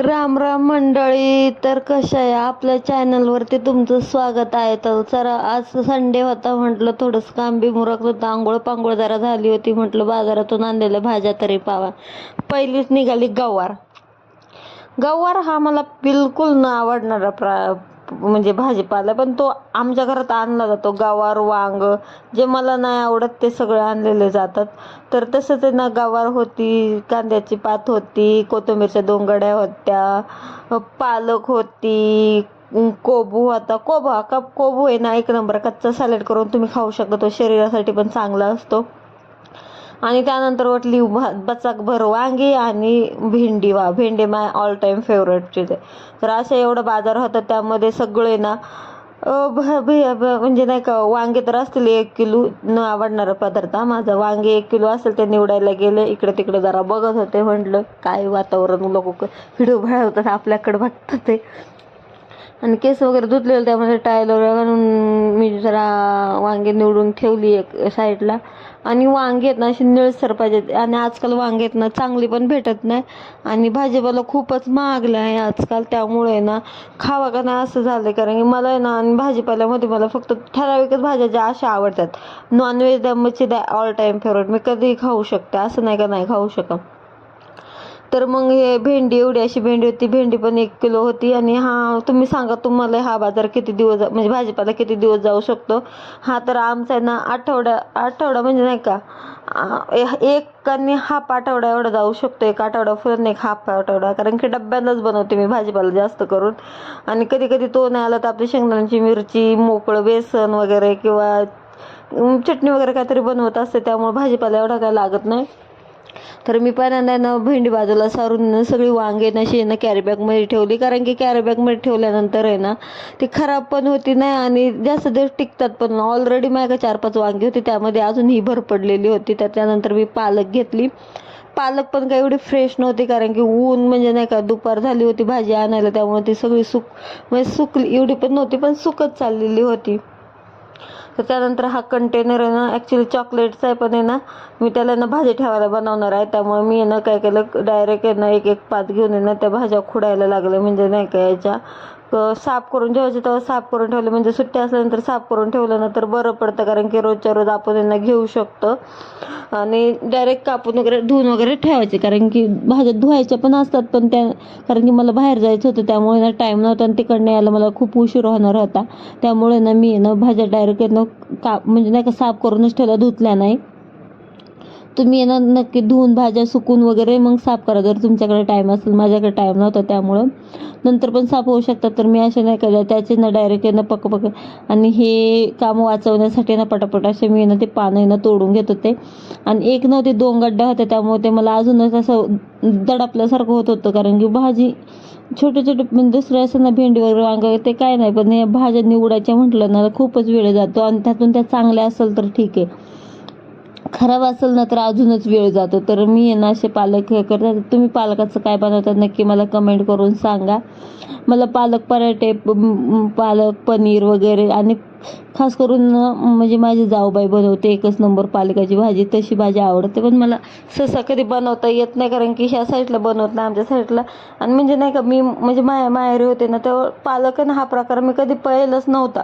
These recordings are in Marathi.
राम राम मंडळी तर कशा आहे? आपल्या चॅनलवरती तुमचं स्वागत आहे. तर सर आज संडे होता म्हटलं थोडंसं काम बी मुरकलं होतं आंघोळ पांघोळ जरा झाली होती म्हटलं बाजारातून आणलेल्या भाज्या तरी पावा. पहिलीच निघाली गवार. गवार हा मला बिलकुल न आवडणारा प्रा म्हणजे भाजीपाला पण तो आमच्या घरात आणला जातो. गवार वांग जे मला नाही आवडत ते सगळे आणलेले जातात. तर तसंच आहे ना गवार होती कांद्याची पात होती कोथिंबीरच्या दोंगड्या होत्या पालक होती कोबू होता. कोबा का कोबू आहे ना एक नंबर कच्चा सॅलेड करून तुम्ही खाऊ शकता. तो शरीरासाठी पण चांगला असतो. आणि त्यानंतर वाटली भा बचाकभर वांगी आणि भेंडी वा भेंडी माय ऑल टाईम फेवरेटची ते तर असं एवढं बाजार होतं त्यामध्ये सगळे ना भ- भ- म्हणजे नाही का वांगे तर असतील एक किलो न आवडणारा पदार्थ. हा माझा वांगे एक किलो असेल ते निवडायला गेले इकडे तिकडे जरा बघत होते म्हटलं काय वातावरण लोक व्हिडिओ होतात आपल्याकडे बघतात ते. आणि केस वगैरे धुतलेलं त्यामध्ये टायल वगैरे घालून मी जरा वांगे निवडून ठेवली एक साईडला. आणि वांगे आहेत ना अशी निळसर पाहिजेत. आणि आजकाल वांगे आहेत ना चांगली पण भेटत नाही. आणि भाजीपाला खूपच महागला आहे आजकाल. त्यामुळे ना खावा का नाही असं झालं कारण की मला आहे ना आणि भाजीपाल्यामध्ये मला फक्त ठराविकच भाज्या ज्या अशा आवडतात. नॉनव्हेज मच्छी द्या ऑल टाईम फेवरेट मी कधीही खाऊ शकते. असं नाही का नाही खाऊ शकत. तर मग हे भेंडी एवढी अशी भेंडी होती. भेंडी पण एक किलो होती. आणि हा तुम्ही सांगा तुम्हाला हा बाजार किती दिवस जा- म्हणजे भाजीपाला किती दिवस जाऊ शकतो? हा तर आमचा आहे ना आठवडा आठवडा म्हणजे नाही का एक आणि हाफ आठवडा एवढा जाऊ शकतो. एक आठवडा फुल एक हाफ आठवडा. कारण की डब्यालाच बनवते मी भाजीपाला जास्त करून. आणि कधी कधी तो नाही आला तर आपली शेंगदाण्याची मिरची मोकळं बेसन वगैरे किंवा चटणी वगैरे काहीतरी बनवत असते. त्यामुळे भाजीपाला एवढा काय लागत नाही. तर मी पहिल्यांदा ना भेंडी बाजूला सारून सगळी वांगे नशी ना कॅरीबॅगमध्ये ठेवली. कारण की कॅरीबॅगमध्ये ठेवल्यानंतर आहे ना ती खराब पण होती नाही आणि जास्त दिवस टिकतात पण ऑलरेडी माझ्या चार पाच वांगी होती. त्यामध्ये अजून ही भर पडलेली होती. त्याच्यानंतर मी पालक घेतली. पालक पण काही एवढी फ्रेश नव्हती कारण की ऊन म्हणजे नाही का दुपार झाली होती भाजी आणायला. त्यामुळे ती सगळी सुक म्हणजे सुकली एवढी पण नव्हती पण सुकत चाललेली होती. तर त्यानंतर हा कंटेनर आहे ना ॲक्च्युली चॉकलेटचा आहे पण आहे ना मी त्याला ना भाजी ठेवायला बनवणार आहे. त्यामुळे मी ना काय केलं डायरेक्ट आहे ना एक एक पात घेऊन आहे ना त्या भाज्या खुडायला लागले. म्हणजे नाही का याच्या साफ करून ठेवायचे तेव्हा साफ करून ठेवले. म्हणजे सुट्ट्या असल्यानंतर साफ करून ठेवलं ना तर बरं पडतं कारण की रोजच्या रोज आपण यांना घेऊ शकतो. आणि डायरेक्ट कापून वगैरे धुवून वगैरे ठेवायचे कारण की भाज्या धुवायच्या पण असतात पण त्या कारण की मला बाहेर जायचं होतं त्यामुळे ना टाईम नव्हता आणि तिकडनं यायला मला खूप उशीर होणार होता. त्यामुळे ना मी ना भाज्या डायरेक्ट ना का म्हणजे नाही का साफ करूनच ठेवल्या धुतल्या नाही. तुम्ही ना नक्की धुवून भाज्या सुकून वगैरे मग साफ करा. जर तुमच्याकडे टाईम असेल माझ्याकडे टाईम नव्हता त्यामुळं. नंतर पण साफ होऊ शकतात तर मी असे नाही करा त्याचे ना डायरेक्ट ना पक पक. आणि हे काम वाचवण्यासाठी ना पटापट असे मी ना ते पानं ना तोडून घेत होते. आणि एक नव्हते दोन गड्ड्या होत्या त्यामुळे ते मला अजूनच असं दडपल्यासारखं होत होतं. कारण की भाजी छोटे छोटे म्हणजे दुसरे असं ना भेंडी वगैरे वांग ते काय नाही पण भाज्या निवडायच्या म्हटलं ना खूपच वेळ जातो. आणि त्यातून त्या चांगल्या असेल तर ठीक आहे. खराब असेल ना तर अजूनच वेळ जातो. तर मी आहे ना असे पालक हे करतात तुम्ही पालकाचं काय बनवतात नक्की मला कमेंट करून सांगा. मला पालक पराठे पालक पनीर वगैरे आणि खास करून म्हणजे माझी जाऊबाई बनवते. एकच नंबर पालकाची भाजी. तशी भाजी आवडते. पण मला सहसा कधी बनवता येत नाही. कारण की ह्या साईडला बनवत नाही आमच्या साईडला आणि म्हणजे नाही का मी म्हणजे माया माहेरी होते ना तेव्हा पालक आणि हा प्रकार मी कधी पाहिलंच नव्हता.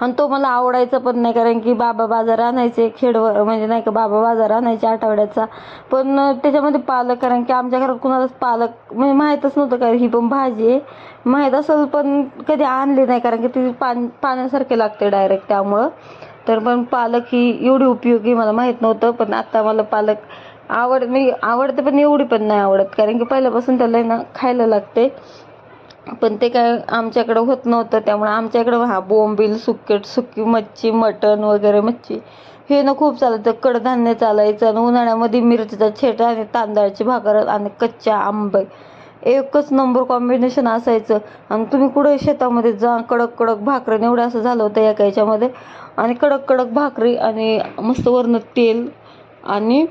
आणि तो मला आवडायचा पण नाही कारण की बाबा बाजार आणायचे खेडवर म्हणजे नाही का बाबा बाजार आणायचे आठवड्याचा. पण त्याच्यामध्ये पालक कारण की आमच्या घरात कुणालाच पालक म्हणजे माहीतच नव्हतं काय ही पण भाजी आहे. माहीत असेल पण कधी आणली नाही कारण की ती पान पाण्यासारखे लागते डायरेक्ट त्यामुळं. तर पण पालक ही एवढी उपयोगी मला माहीत नव्हतं पण आता मला पालक आवड मी आवडते पण एवढी पण नाही आवडत कारण की पहिल्यापासून त्याला ना खायला लागते. पण ते काय आमच्याकडं होत नव्हतं त्यामुळे आमच्याकडं हा बोंबील सुकेट सुकी मच्छी मटण वगैरे मच्छी हे ना खूप चालायचं कडधान्य चालायचं आणि उन्हाळ्यामध्ये मिरचीचा छेटा आणि तांदळाची भाकर आणि कच्च्या आंबे. एकच नंबर कॉम्बिनेशन असायचं. आणि तुम्ही कुठे शेतामध्ये जा कडक कडक भाकरी एवढं असं झालं होतं एका याच्यामध्ये. आणि कडक कडक भाकरी आणि मस्त वरनं तेल आणि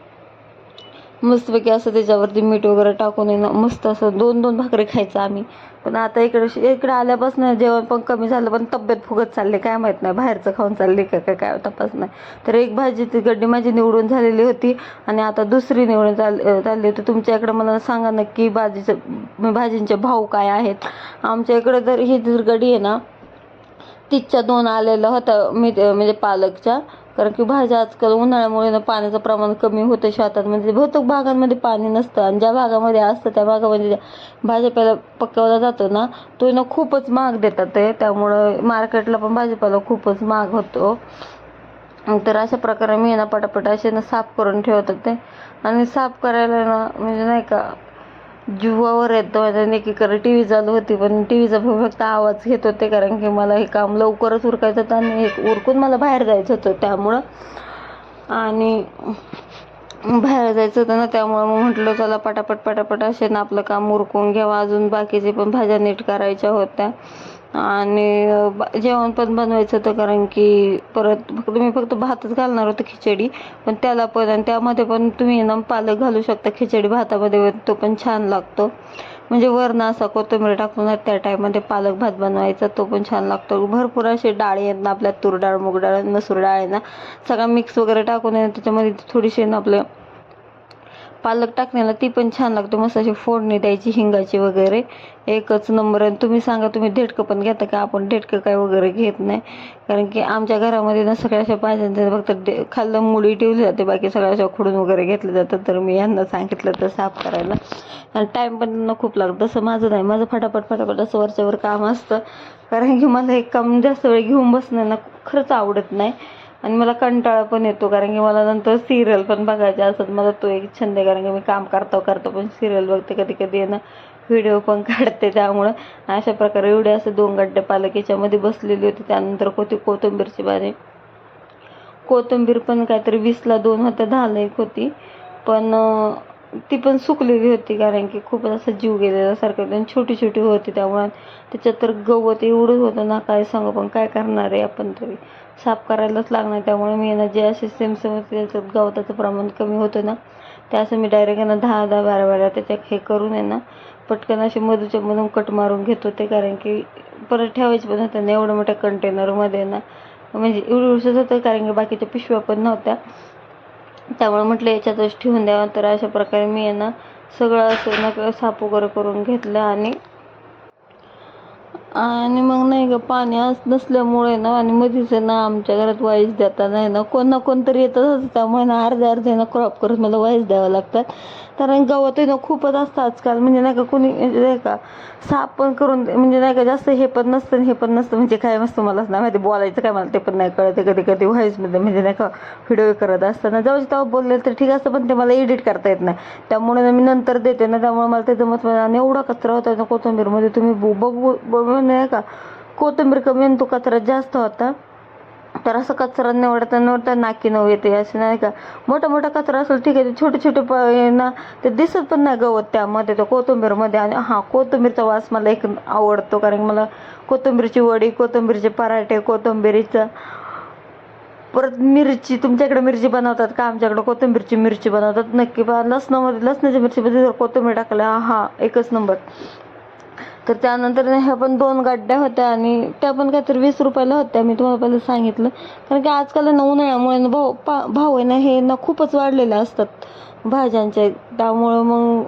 मस्तपैकी असं त्याच्यावरती मीठ वगैरे टाकून येणं मस्त असं दोन दोन भाकरी खायचं आम्ही. पण आता इकडे इकडे आल्यापासून जेवण पण कमी झालं पण तब्येत फुगत चालली काय माहीत नाही बाहेरचं खाऊन चालली का काय काय तपास नाही. तर एक भाजी ती गड्डी माझी निवडून झालेली होती आणि आता दुसरी निवडून चाल चालली होती. तुमच्या इकडे मला सांगा नक्की भाजीचं भाजींचे भाव काय आहेत? आमच्या इकडे तर ही जर गडी आहे ना तिच्या दोन आलेलं होतं मी म्हणजे पालकच्या. कारण की भाज्या आजकाल उन्हाळ्यामुळे ना पाण्याचं प्रमाण कमी होतं शेतात. म्हणजे बहुतेक भागांमध्ये पाणी नसतं आणि ज्या भागामध्ये असतं त्या भागामध्ये ज्या भाजीपाला पकवला जातो ना तो ना खूपच महाग देतात ते. त्यामुळं मार्केटला पण भाजीपाला खूपच महाग होतो. तर अशा प्रकारे मी ना पटापट असे ना साफ करून ठेवतात ते. आणि साफ करायला ना म्हणजे नाही का जीवावर येतं माझ्या एकीकडे टी व्ही चालू होती पण टी व्हीचा फक्त आवाज घेत होते कारण की मला हे काम लवकरच उरकायचं होतं आणि हे उरकून मला बाहेर जायचं होतं त्यामुळं. आणि बाहेर जायचं होतं ना त्यामुळं मग म्हटलं चला पटापट पटापट असे ना आपलं काम उरकून घ्यावं अजून बाकीचे पण भाज्या नीट करायच्या होत्या. आणि जेवण पण बनवायचं होतं कारण की परत फक्त मी फक्त भातच घालणार होतं खिचडी पण त्याला पण आणि त्यामध्ये पण तुम्ही ना पालक घालू शकता खिचडी भातामध्ये तो पण छान लागतो. म्हणजे वरण असा कोथिंबीर टाकून त्या टाईपमध्ये पालक भात बनवायचा तो पण छान लागतो. भरपूर असे डाळी आहेत ना आपल्या तूर डाळ मूग डाळ मसूर डाळ आहे ना सगळा मिक्स वगैरे टाकून त्याच्यामध्ये थोडीशी ना आपलं पालक टाकण्याला ती पण छान लागते. मस्त अशी फोडणी द्यायची हिंगाची वगैरे. एकच नंबर आणि तुम्ही सांगा तुम्ही धेटकं पण घेता का? आपण धेटकं काय वगैरे घेत नाही. कारण की आमच्या घरामध्ये ना सगळ्या अशा भाज्यांचे फक्त डे खाल्लं मुळी ठेवली जाते बाकी सगळ्या अशा खुडून वगैरे घेतलं जातं तर मी यांना सांगितलं तर साफ करायला. आणि टाईम पण त्यांना खूप लागतो. तसं माझं नाही. माझं फटाफट फटाफट असं वरच्यावर काम असतं. कारण की मला एक काम जास्त वेळ घेऊन बसणं ना खरंच आवडत नाही. आणि मला कंटाळा पण येतो कारण की मला नंतर सिरियल पण बघायचे असतात. मला तो एक छंद आहे कारण की मी काम करता करता पण सिरियल बघते. कधी कधी ना व्हिडिओ पण काढते त्यामुळं. अशा प्रकारे एवढे असे दोन गड्डे पालक याच्यामध्ये बसलेली होती. त्यानंतर कोती कोथिंबीरची भाजी. कोथिंबीर पण काहीतरी वीसला दोन होत्या दहाला एक होती. पण ती पण सुकलेली होती कारण की खूप असं जीव गेलेला सारखं. आणि छोटी छोटी होती त्यामुळे. त्याच्यात तर गवत एवढं होतं ना काय सांगू पण काय करणार आहे आपण तरी. साफ करायलाच लागणार त्यामुळे मी ना जे असे सेम सेम त्याच्यात गवताचं प्रमाण कमी होतं ना ते असं मी डायरेक्ट ना दहा दहा बारा बारा त्याच्यात हे करून आहे ना पटकन असे मधूच्या मधून कट मारून घेत होते कारण की परत ठेवायचे पण होतं ना एवढ्या मोठ्या कंटेनरमध्ये ना. म्हणजे एवढं उरसच होतं कारण की बाकीच्या पिशव्या पण नव्हत्या. त्यामुळे म्हटलं याच्यातच ठेवून द्यावं तर अशा प्रकारे मी यांना ना सगळं असं ना साफ वगैरे करून घेतलं आणि आणि मग नाही का पाणी आज नसल्यामुळे ना आणि मधीच आहे ना आमच्या घरात वाईस देता नाही ना कोण ना कोणतरी येतच असतं त्यामुळे ना अर्धे अर्धे ना क्रॉप करत मला वाईस द्यावं लागतात कारण गवत आहे ना खूपच असतं आजकाल म्हणजे नाही का कोणी म्हणजे नाही का साफ पण करून म्हणजे नाही का जास्त हे पण नसतं हे पण नसतं म्हणजे काय नसतं मलाच नाही माहिती बोलायचं काय मला ते पण नाही कळते कधी कधी व्हॉईसमध्ये म्हणजे नाही का व्हिडिओ करत असताना जेव्हा तेव्हा बोलले तर ठीक असतं पण ते मला एडिट करता येत नाही. त्यामुळे ना मी नंतर देते ना त्यामुळे मला ते जमत नाही. आणि एवढा कचरा होता कोथंबीरमध्ये कोथिंबीरमध्ये तुम्ही बघू नाही का? कोथिंबीर कमी आणि तो कचरा जास्त होता. तर असं कचरा निवडता निवडता नाकी नऊ येते असं नाही का? मोठा मोठा कचरा असेल ठीक आहे ते छोटे छोटे प ना ते दिसत पण नाही गवत त्यामध्ये त्या कोथिंबीरमध्ये. आणि हां कोथिंबीरचा वास मला एक आवडतो कारण मला कोथिंबीरची वडी कोथिंबीरचे पराठे कोथिंबीरीचं परत मिरची तुमच्याकडे मिरची बनवतात का? आमच्याकडे कोथिंबीरची मिरची बनवतात. नक्की पण लसणामध्ये लसणाची मिरचीमध्ये जर कोथिंबीर टाकल्या हा एकच नंबर. तर त्यानंतर ह्या पण दोन गाड्या होत्या आणि त्या पण काहीतरी वीस रुपयाला होत्या. मी तुम्हाला पहिलं सांगितलं. कारण की आजकाल ना उन्हाळ्यामुळे ना भाव पा भाव आहे ना हे ना खूपच वाढलेले असतात भाज्यांचे त्यामुळं मग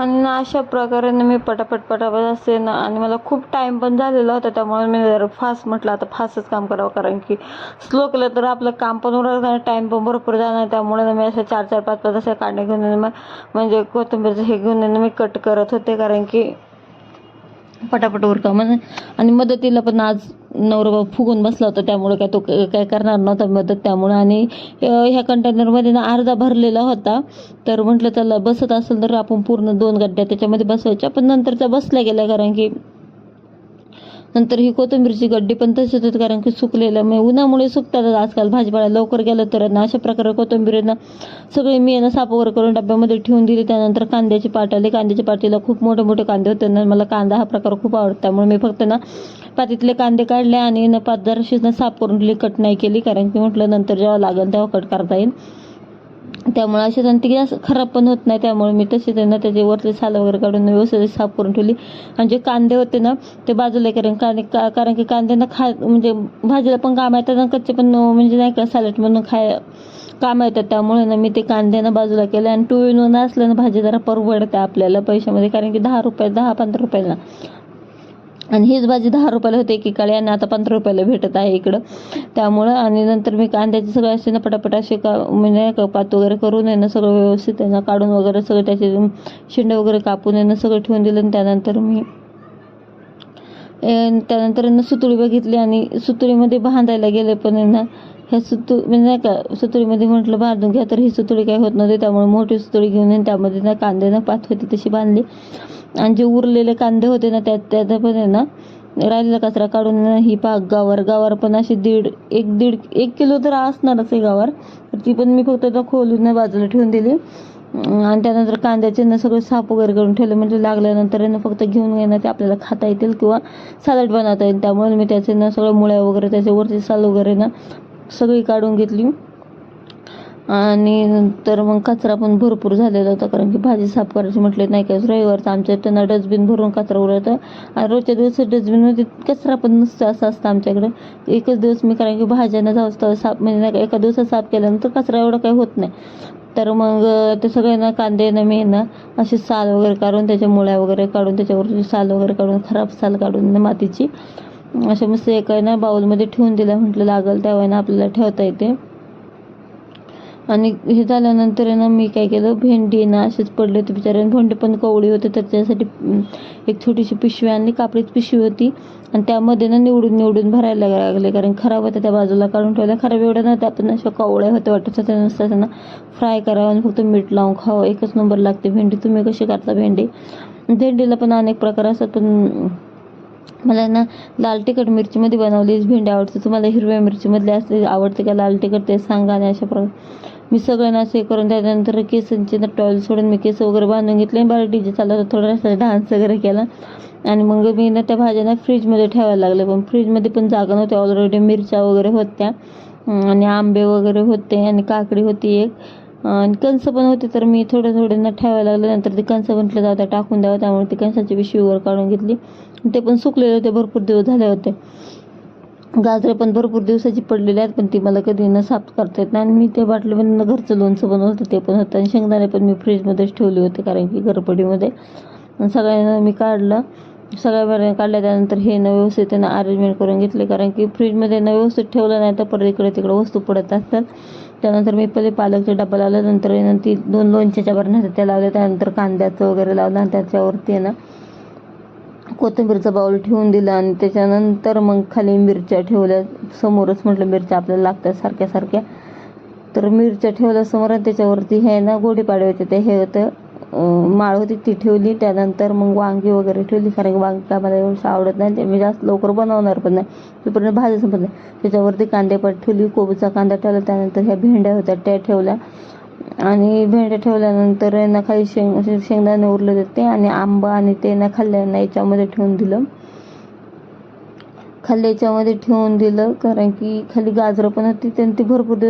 आणि अशा प्रकारे ना मी पटापट पटापट असे ना आणि मला खूप टाईम पण झालेला होता त्यामुळे मी जरा फास्ट म्हटलं आता फास्टच काम करावं कारण की स्लो केलं तर आपलं काम पण उरकणार टाईम पण भरपूर जाणार त्यामुळे मी अशा चार चार पाच पाच अशा काढणे घेऊन मग म्हणजे कोथिंबीरचं हे घेऊन मी कट करत होते कारण की पटापट उरका म्हणजे आणि मदतीला पण आज नवरा फुगून बसला होता त्यामुळे काय तो काय करणार नव्हता मदत त्यामुळे. आणि ह्या कंटेनरमध्ये ना अर्धा भरलेला होता. तर म्हटलं त्याला बसत असेल तर आपण पूर्ण दोन गड्ड्या त्याच्यामध्ये बसवायच्या. पण नंतरचा बसल्या गेल्या कारण की नंतर ही कोथिंबीरची गड्डी पण तशीच होती कारण की सुकलेलं म्हणजे उन्हामुळे सुकतात आजकाल भाजीपाला लवकर गेलं तर ना अशा प्रकारे कोथिंबीर सगळी मी ना साफ वगैरे करून डब्यामध्ये ठेवून दिली. त्यानंतर कांद्याची पाट आली. कांद्याच्या पाटीला खूप मोठे मोठे कांदे होते ना मला कांदा हा प्रकार खूप आवडतो. त्यामुळे मी फक्त ना पातीतले कांदे काढले आणि ना पाच जराशी ना साफ करून दिली कट नाही केली. कारण की म्हटलं नंतर जेव्हा लागेल तेव्हा कट करता येईल. त्यामुळे असे आणि ते गॅस खराब पण होत नाही. त्यामुळे मी तसे त्यांना त्याचे वरचे साल वगैरे काढून व्यवस्थित साफ करून ठेवली. आणि जे कांदे होते ना ते बाजूला कारण कांदे का कारण की कांद्यांना खा म्हणजे भाजीला पण काम येतात आणि कच्चे पण म्हणजे नाही का सॅलड म्हणून खाय काम येतात. त्यामुळे ना मी ते कांद्यानं बाजूला केलं. आणि टू इन वन असलं ना भाजी जरा परवडते आपल्याला पैशामध्ये. कारण की दहा रुपये दहा पंधरा रुपयाला. आणि हीच भाजी दहा रुपयाला होते एकीकडे आणि आता पंधरा रुपयाला भेटत आहे इकडं. त्यामुळं आणि नंतर मी कांद्याचे सगळं असे ना पटापट असे का म्हणजे नाही का पात वगैरे करून आहे ना सगळं व्यवस्थित आहे ना काढून वगैरे सगळं त्याचे शेंडे वगैरे कापून आहे ना सगळं ठेवून दिलं आणि त्यानंतर मी त्यानंतर ना सुतळी बघितली आणि सुतळीमध्ये बांधायला गेले पण आहे ना ह्या सुतू म्हणजे नाही का सुतळीमध्ये म्हटलं बांधून घ्या तर ही सुतळी काही होत नव्हती त्यामुळे मोठी सुतळी घेऊन त्यामध्ये ना कांदे ना पात होती तशी बांधली. आणि जे उरलेले कांदे होते ना त्यात त्यात पण आहे ना राहिलेला कचरा काढून ही पाक गावर गावर पण अशी दीड एक दीड एक किलो तर असणारच आहे गावर तर ती पण मी फक्त आता खोलून बाजूला ठेवून दिली. आणि त्यानंतर कांद्याचे ना सगळं साफ वगैरे करून ठेवलं. म्हणजे लागल्यानंतर ना फक्त घेऊन येणं ते आपल्याला खाता येतील किंवा सॅलड बनवता येईल. त्यामुळे मी त्याचे ना सगळं मुळ्या वगैरे त्याचे साल वगैरे ना सगळी काढून घेतली. आणि नंतर मग कचरा पण भरपूर झालेला होता कारण की भाजी साफ करायची म्हटले नाही का? रविवारचं आमच्या इथं ना डस्टबिन भरून कचरा उरवतं आणि रोजच्या दिवस डस्टबिनमध्ये कचरा पण नसतो असं असतं आमच्याकडे. एकच दिवस मी कारण की भाज्यांना जाऊ साफ म्हणजे नाही का एका दिवसात साफ केल्यानंतर कचरा एवढा काही होत नाही. तर मग ते सगळ्यांना कांदे ना मी ना असे साल वगैरे काढून त्याच्या मुळ्या वगैरे काढून त्याच्यावर साल वगैरे काढून खराब साल काढून मातीची अशा मस्त एका ना बाऊलमध्ये ठेवून दिल्या म्हटलं लागल त्यावेळेला आपल्याला ठेवता येते. आणि हे झाल्यानंतर आहे ना मी काय केलं भेंडी ना असेच पडले होते बिचारे. भेंडी पण कवळी होते तर त्याच्यासाठी एक छोटीशी पिशवी आणली कापडीच पिशवी होती. आणि त्यामध्ये ना निवडून निवडून भरायला लागले कारण खराब होत्या त्या बाजूला काढून ठेवल्या. खराब एवढ्या नव्हत्या पण अशा कवळ्या होत्या वाटत. होत्या नुसतं त्यांना फ्राय करावं आणि फक्त मीठ लावून खावं. एकच नंबर लागते भेंडी. तुम्ही कशी करता भेंडी? भेंडीला पण अनेक प्रकार असतात पण मला ना लाल तिखट मिरचीमध्ये बनवलीच भेंडी आवडते. तुम्हाला हिरव्या मिरचीमधली असते आवडते का लाल तिखट ते सांगा आणि अशा प्रकारे मी सगळं असं हे करून त्यानंतर केसांचे टॉयल सोडून मी केस वगैरे बांधून घेतले बाहेर डीजे चालत होता थोडासा डान्स वगैरे केला. आणि मग मी ना त्या भाज्यांना फ्रीजमध्ये ठेवायला लागले पण फ्रीजमध्ये पण जागा नव्हती ऑलरेडी मिरच्या वगैरे होत्या आणि आंबे वगैरे होते आणि काकडी होती एक. आणि कंस पण होते तर मी थोडं थोड्यांना ना ठेवायला लागले नंतर ते कंस म्हटलं जाऊ द्या टाकून द्यावं. त्यामुळे ती कणसाची पिशवीवर काढून घेतली. ते पण सुकलेले होते भरपूर दिवस झाले होते. गाजरे पण भरपूर दिवसाची पडलेली आहेत पण ती मला कधी न साफ करता येत नाही. आणि मी ते बाटलीमध्ये घरचं लोणचं बनवलं होतं ते पण होतं. आणि शेंगदाणे पण मी फ्रीजमध्येच ठेवले होते कारण की घरपडीमध्ये. सगळ्यांना मी काढलं. सगळ्या बऱ्या काढल्या त्यानंतर हे न व्यवस्थित त्यांना अरेंजमेंट करून घेतले कारण की फ्रीजमध्ये न व्यवस्थित ठेवलं नाही तर परत इकडे तिकडे वस्तू पडत असतात. त्यानंतर मी पहिले पालकचा डबा लावला नंतर ती दोन लोणच्याच्या बरण्या त्या लावल्या त्यानंतर कांद्याचं वगैरे लावलं आणि त्याच्यावरती ना कोथिंबीरचा बाऊल ठेवून दिला आणि त्याच्यानंतर मग खाली मिरच्या ठेवल्या. समोरच म्हटलं मिरच्या आपल्याला लागतात सारख्या सारख्या. तर मिरच्या ठेवल्या समोर आणि त्याच्यावरती हे ना गुढीपाडव्याचे ते हे होतं माळ होती ती ठेवली. त्यानंतर मग वांगी वगैरे ठेवली कारण की वांगी काय मला एवढं आवडत नाही. ते मी जास्त लवकर बनवणार पण नाही. तोपर्यंत भाजी संपत नाही. त्याच्यावरती कांदेपाट ठेवली कोबीचा कांदा ठेवला. त्यानंतर ह्या भेंड्या होत्या त्या ठेवल्या. आणि भेंड्या ठेवल्यानंतर यांना खाली शेंग शेंगदाणे उरले जाते आणि आंबा आणि ते ना खाल्ल्यांना याच्यामध्ये ठेवून दिलं. खाल्ल्याच्यामध्ये ठेवून दिलं कारण की खाली गाजरं पण होती त्यांनी ती भरपूर दिवस